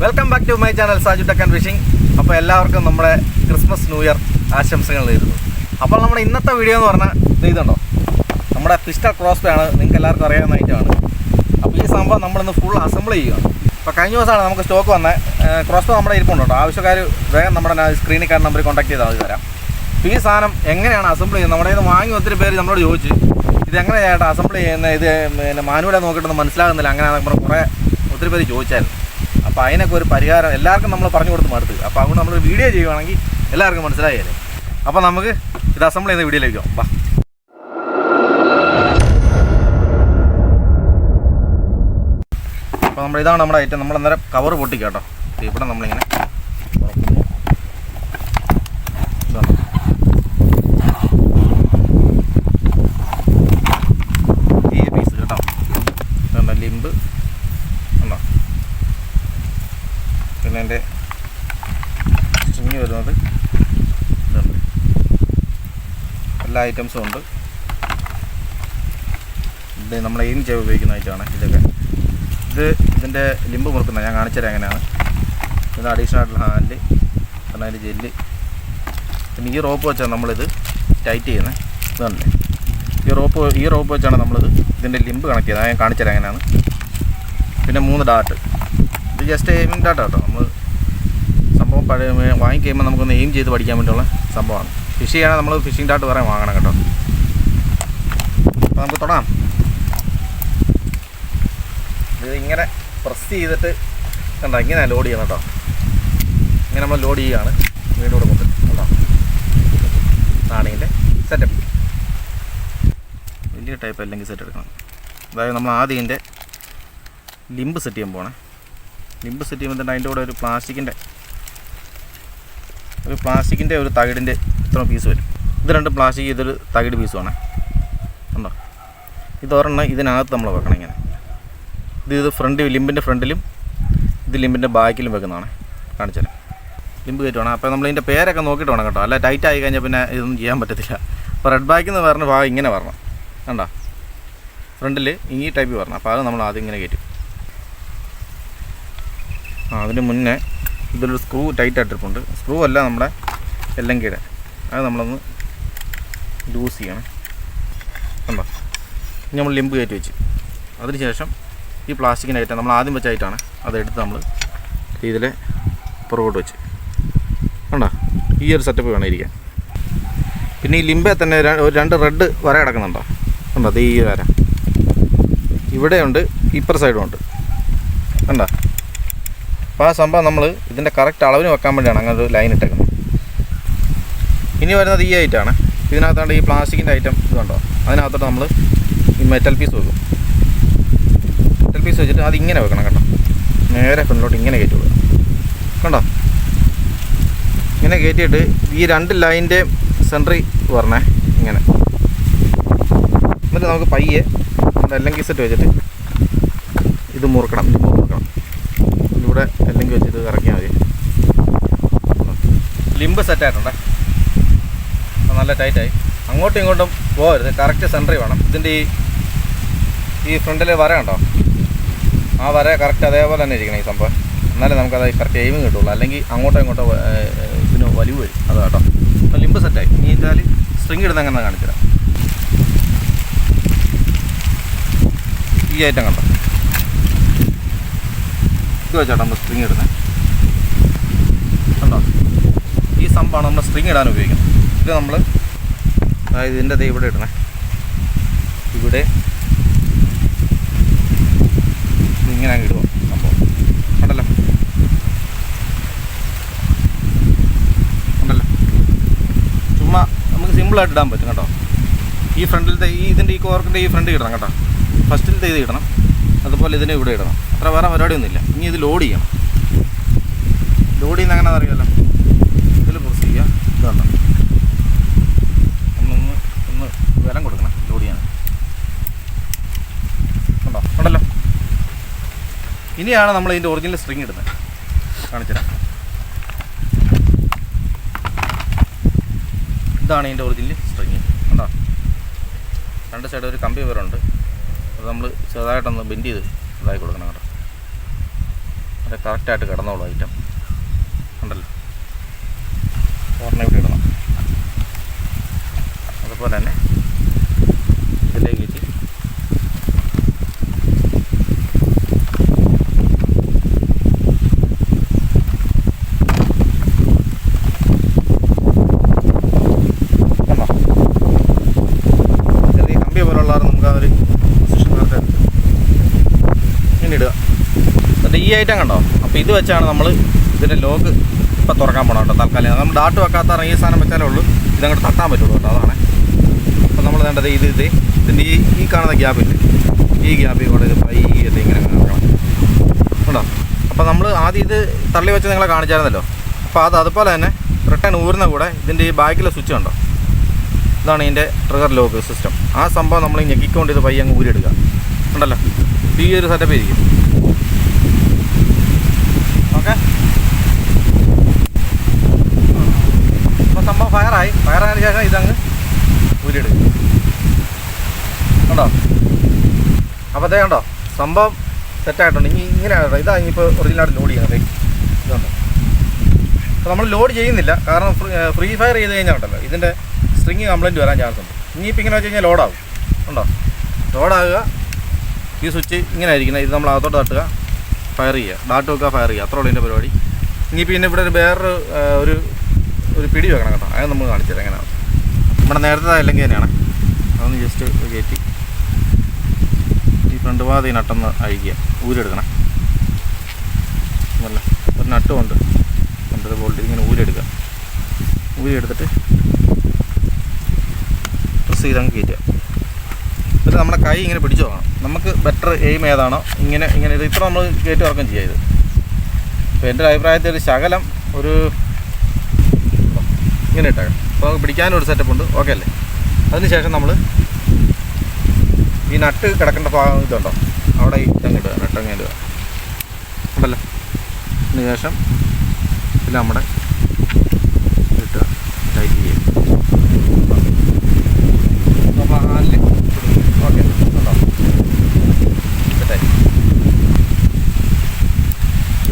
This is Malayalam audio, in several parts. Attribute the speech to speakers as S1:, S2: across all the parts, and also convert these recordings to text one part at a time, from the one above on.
S1: Welcome back to my channel Saju tech and wishing അപ്പോൾ എല്ലാവർക്കും നമ്മുടെ ക്രിസ്മസ് ന്യൂ ഇയർ ആശംസകൾ നേരുന്നു. അപ്പോൾ നമ്മുടെ ഇന്നത്തെ വീഡിയോ എന്ന് പറഞ്ഞാൽ ഇത് ഇതുണ്ടോ? നമ്മുടെ പിസ്റ്റർ ക്രോസ്പേ ആണ് നിങ്ങൾക്ക് എല്ലാവർക്കും അറിയാവുന്ന ഐറ്റമാണ് അപ്പോൾ ഈ സംഭവം നമ്മളിന്ന് ഫുൾ അസംബിൾ ചെയ്യുകയാണ് അപ്പോൾ കഴിഞ്ഞ ദിവസമാണ് നമുക്ക് സ്റ്റോക്ക് വന്ന. ക്രോസ്പേ നമ്മുടെ ഇരിപ്പുണ്ടോ ആവശ്യക്കാർ വേഗം നമ്മുടെ സ്ക്രീനിൽ കാണുന്ന നമ്പറിൽ കോൺടാക്ട് ചെയ്താൽ മതി തരാം അപ്പോൾ ഈ സാധനം എങ്ങനെയാണ് അസംബിൾ ചെയ്യുന്നത്? നമ്മുടെ ഇത് വാങ്ങി ഒത്തിരി പേര് നമ്മളോട് ചോദിച്ചു ഇത് എങ്ങനെയാണ് അസംബിൾ ചെയ്യുന്നത്? ഇത് പിന്നെ മാനുവിടെ നോക്കിയിട്ടൊന്നും മനസ്സിലാകുന്നില്ല. അങ്ങനെയാണ് നമ്മൾ കുറേ ഒത്തിരി പേര് ചോദിച്ചായിരുന്നു. അപ്പോൾ അതിനൊക്കെ ഒരു പരിഹാരം എല്ലാവർക്കും നമ്മൾ പറഞ്ഞു കൊടുത്ത് മടുത്ത്. അപ്പോൾ അതുകൊണ്ട് നമ്മൾ വീഡിയോ ചെയ്യുവാണെങ്കിൽ എല്ലാവർക്കും മനസ്സിലായല്ലേ? അപ്പോൾ നമുക്ക് ഇത് അസംബിൾ ചെയ്യുന്ന വീഡിയോയിലേക്ക് പോകാം വാ. അപ്പോൾ നമ്മൾ ഇതാണ് നമ്മുടെ ഐറ്റം നമ്മൾ അന്നേരം കവർ പൊട്ടിക്കാട്ടോ. ഇവിടെ നമ്മളിങ്ങനെ ഈ പീസ് കേട്ടോ. ലിമ്പ് ഉണ്ടോ പിന്നെ എന്റെ സ്ട്രിങ് വരുന്നത് എല്ലാ ഐറ്റംസും ഉണ്ട്. ഇത് നമ്മൾ എയിം ചെയ്ത് ഉപയോഗിക്കുന്ന ഐറ്റമാണ് ഇതൊക്കെ. ഇത് ഇതിന്റെ ലിമ്പ് മുറുക്കുന്ന ഞാൻ കാണിച്ചു തരാം എങ്ങനെയാണ്. ഇത് അഡീഷണൽ ആയിട്ടുള്ള ഹാൻഡ് പിന്നെ അതിന്റെ ജെല്ല്. പിന്നെ ഈ റോപ്പ് വെച്ചാണ് നമ്മളിത് ടൈറ്റ് ചെയ്യുന്നത്. ഇതാണ് ഈ റോപ്പ് ഈ റോപ്പ് വെച്ചാണ് നമ്മളിത് ഇതിന്റെ ലിമ്പ് കണക്ട് ചെയ്യുന്നത്. ഞാൻ കാണിച്ചു തരാം എങ്ങനെയാണ്. പിന്നെ മൂന്ന് ഡാട്ട്. ഇത് ജസ്റ്റ് ഡാട്ട് കേട്ടോ നമ്മൾ സംഭവം പഴയ വാങ്ങിക്കഴിയുമ്പോൾ നമുക്കൊന്ന് എയിം ചെയ്ത് പഠിക്കാൻ വേണ്ടിയുള്ള സംഭവമാണ്. ഫിഷ് ചെയ്യണമെങ്കിൽ നമ്മൾ ഫിഷിംഗ് ഡാട്ട് വേറെ വാങ്ങണം കേട്ടോ. അപ്പോൾ നമുക്ക് തുടങ്ങാം ഇത് ഇങ്ങനെ പ്രസ് ചെയ്തിട്ട് കണ്ടോ ഇങ്ങനെ ലോഡ് ചെയ്യണം കേട്ടോ. ഇങ്ങനെ നമ്മൾ ലോഡ് ചെയ്യുകയാണ് വീണ്ടും കൊടുക്കുന്നത് നാണീന്റെ സെറ്റപ്പ് വലിയ ടൈപ്പ് അല്ലെങ്കിൽ സെറ്റ് എടുക്കണം. അതായത് നമ്മൾ ആദ്യം ഇതിന്റെ ലിമ്പ് സെറ്റ് ചെയ്യാൻ പോകണേ ലിമ്പ് സെറ്റ് ചെയ്യുമ്പോൾ അതിന്റെ കൂടെ ഒരു പ്ലാസ്റ്റിക്കിന്റെ ഒരു പ്ലാസ്റ്റിക്കിന്റെ ഒരു തകിടിന്റെ ഇത്ര പീസ് വരും. ഇത് രണ്ട് പ്ലാസ്റ്റിക് ഇതൊരു തകിട് പീസുമാണ്. ഉണ്ടോ ഇതൊരെണ്ണം ഇതിനകത്ത് നമ്മൾ വെക്കണം ഇങ്ങനെ. ഇത് ഇത് ഫ്രണ്ട് ലിമ്പിന്റെ ഫ്രണ്ടിലും ഇത് ലിമ്പിന്റെ ബാക്കിലും വെക്കുന്നതാണ്. കാണിച്ചാൽ ലിമ്പ് കയറ്റുവാണ്. അപ്പോൾ നമ്മളിതിന്റെ പേരൊക്കെ നോക്കിയിട്ട് വേണം കേട്ടോ. അല്ല ടൈറ്റ് ആയി കഴിഞ്ഞാൽ പിന്നെ ഇതൊന്നും ചെയ്യാൻ പറ്റത്തില്ല. അപ്പോൾ റെഡ് ബാക്കിൽ നിന്ന് പറഞ്ഞ ഭാഗം ഇങ്ങനെ വരണം. കണ്ടോ? ഫ്രണ്ടിൽ ഈ ടൈപ്പ് വരണം. അപ്പോൾ അത് നമ്മൾ ആദ്യം ഇങ്ങനെ കയറ്റും. അതിന് മുന്നേ ഇതിലൊരു സ്ക്രൂ ടൈറ്റ് ആയിട്ടിരിപ്പുണ്ട്. സ്ക്രൂ അല്ല നമ്മുടെ എല്ലങ്കയുടെ അത് നമ്മളൊന്ന് ലൂസ് ചെയ്യണം. കണ്ടോ? ഇനി നമ്മൾ ലിമ്പ് കയറ്റി വെച്ച്. അതിന് ശേഷം ഈ പ്ലാസ്റ്റിക്കിന്റെ ഐറ്റം നമ്മൾ ആദ്യം വെച്ച ഐറ്റാണ് അതെടുത്ത് നമ്മൾ ഇതിൽ പുറകോട്ട് വെച്ച്. കണ്ടോ? ഈ ഒരു സെറ്റപ്പ് വേണം ഇരിക്കാൻ. പിന്നെ ഈ ലിമ്പേ തന്നെ ഒരു രണ്ട് റെഡ് വര കിടക്കുന്നുണ്ടോ? കണ്ടോ? അത് ഈ വര. ഇവിടെയുണ്ട് ഇപ്പർ സൈഡും ഉണ്ട്. കണ്ടോ? അപ്പോൾ ആ സംഭവം നമ്മൾ ഇതിന്റെ കറക്റ്റ് അളവിന് വെക്കാൻ വേണ്ടിയാണ് അങ്ങനെ ഒരു ലൈൻ ഇട്ടേക്കുന്നത്. ഇനി വരുന്നത് ഈ ഐറ്റാണ് ഇതിനകത്താണ്ട് ഈ പ്ലാസ്റ്റിക്കിന്റെ ഐറ്റം ഇത് കണ്ടോ അതിനകത്തോട്ട് നമ്മൾ ഈ മെറ്റൽ പീസ് വെക്കും. മെറ്റൽ പീസ് വെച്ചിട്ട് അത് ഇങ്ങനെ വെക്കണം കേട്ടോ. നേരെ ഫ്രണ്ടിലോട്ട് ഇങ്ങനെ കയറ്റി വിടുക. കണ്ടോ? ഇങ്ങനെ കയറ്റിയിട്ട് ഈ രണ്ട് ലൈന്റെ സെൻട്രി പറഞ്ഞേ ഇങ്ങനെ. എന്നിട്ട് നമുക്ക് പയ്യെ അല്ലെങ്കിൽ സെറ്റ് വെച്ചിട്ട് ഇത് മുറുക്കണം ഇത് മുറുക്കണം. ഇവിടെ അല്ലെങ്കിൽ വെച്ചിട്ട് ഇറങ്ങിയാൽ മതി. ലിമ്പ് സെറ്റായിട്ടുണ്ടേ നല്ല ടൈറ്റായി അങ്ങോട്ടും ഇങ്ങോട്ടും പോകരുത് കറക്റ്റ് സെന്ററിൽ വേണം. ഇതിന്റെ ഈ ഈ ഫ്രണ്ടിൽ വര ഉണ്ടോ ആ വര കറക്റ്റ് അതേപോലെ തന്നെ ഇരിക്കണം ഈ സംഭവം. എന്നാലേ നമുക്കത് കറക്റ്റ് എയിമിങ് കിട്ടുള്ളൂ. അല്ലെങ്കിൽ അങ്ങോട്ടോ ഇങ്ങോട്ടോ ഇതിന് വലിവ് വരും. അത് കേട്ടോ. അപ്പോൾ ലിമ്പ് സെറ്റായി ഇനി ഇതിൽ സ്ട്രിങ് ഇടുന്ന അങ്ങനെ കാണിച്ചു തരാം ഈ ഐറ്റം കണ്ടോ? ഇത് വെച്ചാണ് നമ്മൾ സ്ട്രിങ് ഇടുന്നത്. കണ്ടോ? ഈ സംഭവമാണ് നമ്മൾ സ്ട്രിങ് ഇടാൻ ഉപയോഗിക്കുന്നത്. ഇത് നമ്മൾ അതായത് ഇതിന്റെ ദൈവം ഇവിടെ ഇടണേ. ഇവിടെ ഇങ്ങനെ അങ്ങ് ഇടുക സംഭവം. കണ്ടല്ലോ? കണ്ടല്ലോ? ചുമ്മാ നമുക്ക് സിമ്പിളായിട്ട് ഇടാൻ പറ്റും കേട്ടോ. ഈ ഫ്രണ്ടിലത്തെ ഈ ഇതിന്റെ ഈ കോർക്കിന്റെ ഈ ഫ്രണ്ട് ഇടണം കേട്ടോ. ഫസ്റ്റിലത്തെ ഇത് ഇടണം. അതുപോലെ ഇതിനെ ഇവിടെ ഇടണം. അത്ര വേറെ പരിപാടിയൊന്നുമില്ല. ഇനി ഇത് ലോഡ് ചെയ്യണം. ലോഡ് ചെയ്യുന്ന എങ്ങനെ അറിയാമല്ലോ ഇതിൽ പ്രസ് ചെയ്യുക. ഇതാണ് ഒന്ന് ഒന്ന് വിലം കൊടുക്കണം ലോഡ് ചെയ്യാൻ. ഉണ്ടോ ഉണ്ടല്ലോ ഇനിയാണ് നമ്മൾ ഇതിന്റെ ഒറിജിനൽ സ്ട്രിങ് ഇടുന്നത്. കാണിച്ചുതരാം. ഇതാണ് ഇതിന്റെ ഒറിജിനൽ സ്ട്രിങ് കണ്ടോ? രണ്ട് സൈഡ് ഒരു കമ്പി വരണ്ട് അത് നമ്മൾ ചെറുതായിട്ടൊന്ന് ബെൻഡ് ചെയ്ത് ഇതാക്കി കൊടുക്കണം കേട്ടോ. അത് കറക്റ്റായിട്ട് കിടന്നോളൂ ഐറ്റം ഉണ്ടല്ലോ ഒരെണ്ണം ഇവിടെ ഇടണം അതുപോലെ തന്നെ ഇതിലേക്ക് വെച്ച് കണ്ടോ ചെറിയ കമ്പി പോലുള്ള നമുക്ക് ആ ഒരു പൊസിഷൻ കറക്റ്റ് എടുത്ത് ഇങ്ങനെ ഇടുക എന്നിട്ട് ഈ ഐറ്റം കണ്ടോ? അപ്പോൾ ഇത് വെച്ചാണ് നമ്മൾ ഇതിന്റെ ലോക്ക് ഇപ്പോൾ തുറക്കാൻ പോകണം കേട്ടോ തൽക്കാലം. നമ്മൾ ഡാട്ട് വെക്കാത്ത ഈ സാധനം വെച്ചാലേ ഉള്ളൂ. ഇതങ്ങോട്ട് തട്ടാൻ പറ്റുള്ളൂ കേട്ടോ അതാണ്. അപ്പോൾ നമ്മൾ വേണ്ടത് ഇത് ഇത് ഇതിന്റെ ഈ ഈ കാണുന്ന ഗ്യാപ്പില്ല ഈ ഗ്യാപ്പിൽ കൂടെ ഇത് പയ്യത് ഇങ്ങനെ കാണണം കേട്ടോ അപ്പോൾ നമ്മൾ ആദ്യം ഇത് തള്ളി വെച്ച് നിങ്ങളെ കാണിച്ചായിരുന്നല്ലോ. അപ്പോൾ അത് അതുപോലെ തന്നെ റിട്ടേൺ ഊരുന്ന കൂടെ ഇതിന്റെ ഈ ബാക്കിലെ സ്വിച്ച് കണ്ടോ? ഇതാണ് ഇതിന്റെ ട്രിഗർ ലോക്ക് സിസ്റ്റം ആ സംഭവം നമ്മൾ ഞെക്കിക്കൊണ്ട് ഇത് പയ്യെ അങ്ങ് ഊരിയെടുക്കുക. ഉണ്ടല്ലോ ഈ ഒരു സെറ്റപ്പ് ഇരിക്കും. ഓക്കെ. അപ്പോൾ സംഭവം ഫയറായി. ഫയറായതിനു ശേഷം ഇതങ്ങ് ഊരിയെടുക്കും കണ്ടോ? അപ്പോൾ അതേ കണ്ടോ? സംഭവം സെറ്റായിട്ടുണ്ട് ഇനി ഇങ്ങനെയാണ് കേട്ടോ ഇതാ ഇനിയിപ്പോൾ ഒറിജിനലായിട്ട് ലോഡ് ചെയ്യണത് ഇതുണ്ട്. അപ്പോൾ നമ്മൾ ലോഡ് ചെയ്യുന്നില്ല. കാരണം ഫ്രീ ഫയർ ചെയ്ത് കഴിഞ്ഞാൽ ഉണ്ടല്ലോ. ഇതിന്റെ സ്ട്രിങ് കംപ്ലൈന്റ് വരാൻ ചാൻസ് ഉണ്ട്. ഇനിയിപ്പോൾ ഇങ്ങനെ വെച്ച് കഴിഞ്ഞാൽ ലോഡാകും ഉണ്ടോ ലോഡാകുക ഈ സ്വിച്ച് ഇങ്ങനെ ആയിരിക്കുന്നത്. ഇത് നമ്മൾ അകത്തോട്ട് തട്ടുക. ഫയർ ചെയ്യുക ഡാട്ട് വെക്കുക ഫയർ ചെയ്യുക അത്ര ഉള്ളൂ ഇതിന്റെ പരിപാടി. ഇനി പിന്നെ ഇവിടെ ഒരു വേറൊരു ഒരു ഒരു പിടി വെക്കണം കേട്ടോ. അത് നമ്മൾ കാണിച്ചത് എങ്ങനെയാണ് നമ്മുടെ നേരത്തെ അല്ലെങ്കിൽ തന്നെയാണ്. അതൊന്ന് ജസ്റ്റ് കയറ്റി. ഈ ഫ്രണ്ട് ഈ നട്ടൊന്ന് അഴിക്കുക. ഊരെടുക്കണം. നല്ല ഒരു നട്ടുമുണ്ട് കൊണ്ടൊരു ബോൾട്ട് ഇങ്ങനെ ഊരെടുക്കുക. ഊരിയെടുത്തിട്ട് പ്രസ് ചെയ്തങ്ങ് കയറ്റുക. എന്നിട്ട് നമ്മുടെ കൈ ഇങ്ങനെ പിടിച്ചു പോകണം നമുക്ക് ബെറ്റർ എയിം ഏതാണോ ഇങ്ങനെ ഇങ്ങനെ ഇത് ഇത്ര നമ്മൾ കയറ്റി ഇറക്കം ചെയ്യുക ഇത്. അപ്പോൾ എന്റെ അഭിപ്രായത്തിൽ ഒരു ശകലം ഒരു ഇങ്ങനെ ഇട്ടേക്കാം. അപ്പോൾ പിടിക്കാനൊരു സെറ്റപ്പ് ഉണ്ട്. ഓക്കെ അല്ലേ? അതിനുശേഷം നമ്മൾ ഈ നട്ട് കിടക്കേണ്ട ഭാഗം ഇതുണ്ടോ? അവിടെ ഇട്ടങ്ങ് ഇടുക നട്ടങ്ങ് ഇടുക. ഉണ്ടല്ലോ? അതിന് ശേഷം ഇതിൽ നമ്മുടെ ഇട്ടുക. ടൈറ്റ് ചെയ്യും അപ്പോൾ ഹാലിൽ ഓക്കെ ഉണ്ടോ സെറ്റായി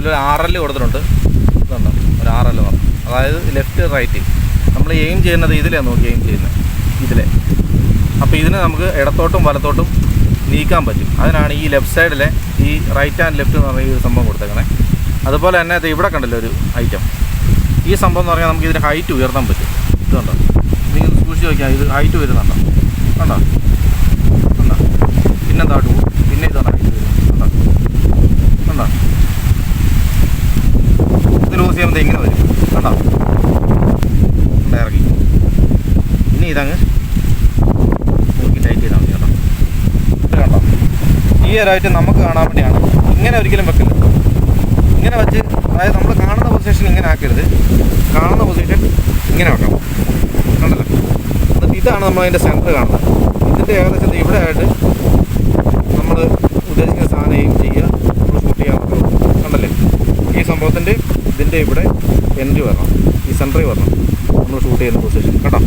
S1: ഇതിലൊരു ആർ എൽ കൊടുത്തിട്ടുണ്ട്. ഇതുണ്ടോ? ഒരു ആർ എൽ പറഞ്ഞു അതായത് ലെഫ്റ്റ് റൈറ്റ്. നമ്മൾ എയിം ചെയ്യുന്നത് ഇതിലാണ് നോക്കി എയിം ചെയ്യുന്നത്. ഇതിലെ. അപ്പോൾ ഇതിന് നമുക്ക് ഇടത്തോട്ടും വലത്തോട്ടും നീക്കാൻ പറ്റും. അതിനാണ് ഈ ലെഫ്റ്റ് സൈഡിലെ ഈ റൈറ്റ് ആൻഡ് ലെഫ്റ്റ് എന്ന് പറഞ്ഞ ഈ ഒരു സംഭവം കൊടുത്തേക്കണേ. അതുപോലെ തന്നെ അത് ഇവിടെ കണ്ടല്ലോ ഒരു ഐറ്റം ഈ സംഭവം എന്ന് പറഞ്ഞാൽ നമുക്ക് ഇതിന് ഹൈറ്റ് ഉയർത്താൻ പറ്റും. ഇതുണ്ടോ? നിങ്ങൾ സൂക്ഷിച്ച് നോക്കിയാൽ ഇത് ഹൈറ്റ് വരുന്നുണ്ടോ കണ്ടോ പിന്നെ എന്താ ടൂ പിന്നെ ഇതാണ് ഹൈറ്റ് വരുന്നത് കണ്ടോ കണ്ടോ ഇത് ലൂസ് ചെയ്യുമ്പോൾ ഇങ്ങനെ വരും കണ്ടോ കണ്ടോ ഇറങ്ങി ഇനി ഇതങ്ങ് നോക്കി ടൈറ്റ് ചെയ്താൽ മതി കേട്ടോ ഇത് കണ്ടോ ഒരായിട്ട് നമുക്ക് കാണാൻ വേണ്ടിയാണ്. ഇങ്ങനെ ഒരിക്കലും വെക്കില്ല ഇങ്ങനെ വെച്ച് അതായത് നമ്മൾ കാണുന്ന പൊസിഷൻ ഇങ്ങനെ ആക്കരുത്. കാണുന്ന പൊസിഷൻ ഇങ്ങനെ വെക്കണം. കണ്ടല്ലോ? എന്നിട്ട് ഇതാണ് നമ്മൾ അതിന്റെ സെന്റർ കാണുന്നത്. ഇതിന്റെ ഏകദേശം ഇവിടെ ആയിട്ട് നമ്മൾ ഉദ്ദേശിക്കുന്ന സാധനം ചെയ്യുക. നമ്മൾ ഷൂട്ട് ചെയ്യാൻ കണ്ടല്ലേ? ഈ സംഭവത്തിന്റെ ഇതിന്റെ ഇവിടെ എൻട്രി വരണം. ഈ സെന്ററിൽ വരണം. നമ്മൾ ഷൂട്ട് ചെയ്യുന്ന പൊസിഷൻ കേട്ടോ അതാ.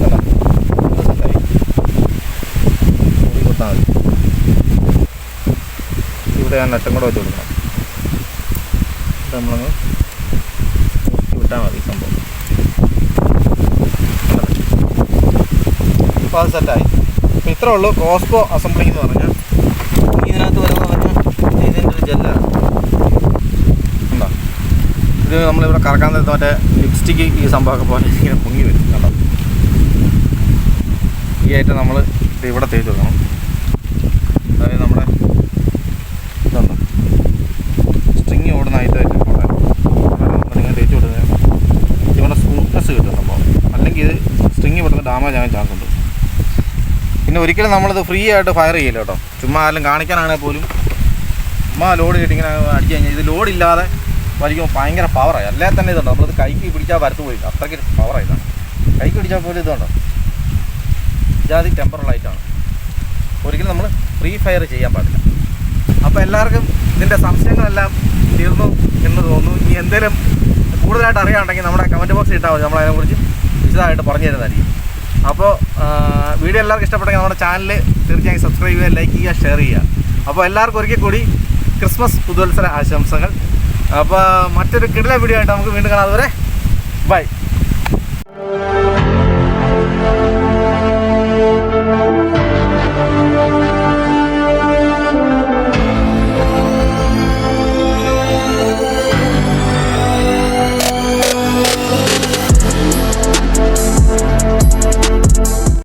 S1: കണ്ടോ? ഇത് സെറ്റായി. മുറി കുത്താൻ മതി. ഞാൻ നെട്ടും കൂടെ വെച്ച് കൊടുക്കണം. നമ്മളങ്ങ് വിട്ടാൽ മതി സംഭവം. അപ്പോൾ അത് സെറ്റായി അപ്പോൾ ഇത്രേ ഉള്ളൂ. കോസ്കോ അസംബ്ലിംഗ് എന്ന് പറഞ്ഞാൽ ഇതിനകത്ത് വരുന്ന പറഞ്ഞാൽ ഇതിന്റെ ഒരു ജെല്ലാണ് കണ്ടോ? ഇത് നമ്മളിവിടെ കറക്കാൻ നേരത്തെ മറ്റേ ലിപ്സ്റ്റിക്ക് ഈ സംഭവമൊക്കെ പോലെ ഇങ്ങനെ പൊങ്ങി വരും. കണ്ടോ? ഈ ആയിട്ട് നമ്മൾ ഇവിടെ തേച്ച് വെക്കണം അതായത് നമ്മുടെ ഇതുണ്ടോ സ്ട്രിങ് ഓടുന്ന ഐറ്റമായിട്ട് ഇങ്ങനെ തേച്ച് കൊടുക്കുന്നത് ഇവിടെ സ്മൂത്ത്നെസ് കിട്ടും സംഭവം അല്ലെങ്കിൽ ഇത് സ്ട്രിങ് പെട്ടെന്ന് ഡാമേജ് ആകാൻ ചാൻസ് ഉണ്ട്. പിന്നെ ഒരിക്കലും നമ്മളിത് ഫ്രീ ആയിട്ട് ഫയർ ചെയ്യില്ല കേട്ടോ. ചുമ്മാ ആരെങ്കിലും കാണിക്കാനാണെങ്കിൽ പോലും ചുമ്മാ ലോഡ് ചെയ്തിട്ട് ഇങ്ങനെ അടിച്ചു കഴിഞ്ഞാൽ ഇത് ലോഡ് ഇല്ലാതെ വലിക്കുമ്പോൾ ഭയങ്കര പവറായി അല്ലേ തന്നെ ഇതുണ്ട്? നമ്മളിത് കൈക്ക് പിടിച്ചാൽ വരത്ത് പോയി അത്രയ്ക്ക് പവറായി ഇതാണ്. കൈക്ക് പിടിച്ചാൽ പോലും ഇതുണ്ടോ? ടെമ്പറൽ ആയിട്ടാണ് ഒരിക്കലും നമ്മൾ ഫ്രീ ഫയർ ചെയ്യാൻ പാടില്ല. അപ്പോൾ എല്ലാവർക്കും ഇതിന്റെ സംശയങ്ങളെല്ലാം തീർന്നു എന്ന് തോന്നുന്നു. ഇനി എന്തെങ്കിലും കൂടുതലായിട്ട് അറിയാനുണ്ടെങ്കിൽ നമ്മുടെ കമന്റ് ബോക്സിൽ ഇട്ടാൽ മതി. നമ്മളതിനെക്കുറിച്ച് വിശദമായിട്ട് പറഞ്ഞു തരുന്നതായിരിക്കും അപ്പോൾ വീഡിയോ എല്ലാവർക്കും ഇഷ്ടപ്പെട്ടെങ്കിൽ നമ്മുടെ ചാനൽ തീർച്ചയായും സബ്സ്ക്രൈബ് ചെയ്യുക ലൈക്ക് ചെയ്യുക ഷെയർ ചെയ്യുക. അപ്പോൾ എല്ലാവർക്കും ഒരിക്കൽ കൂടി ക്രിസ്മസ് പുതുവത്സര ആശംസകൾ. അപ്പോൾ മറ്റൊരു കിടില വീഡിയോ ആയിട്ട് നമുക്ക് വീണ്ടും കാണാം. അതുവരെ ബൈ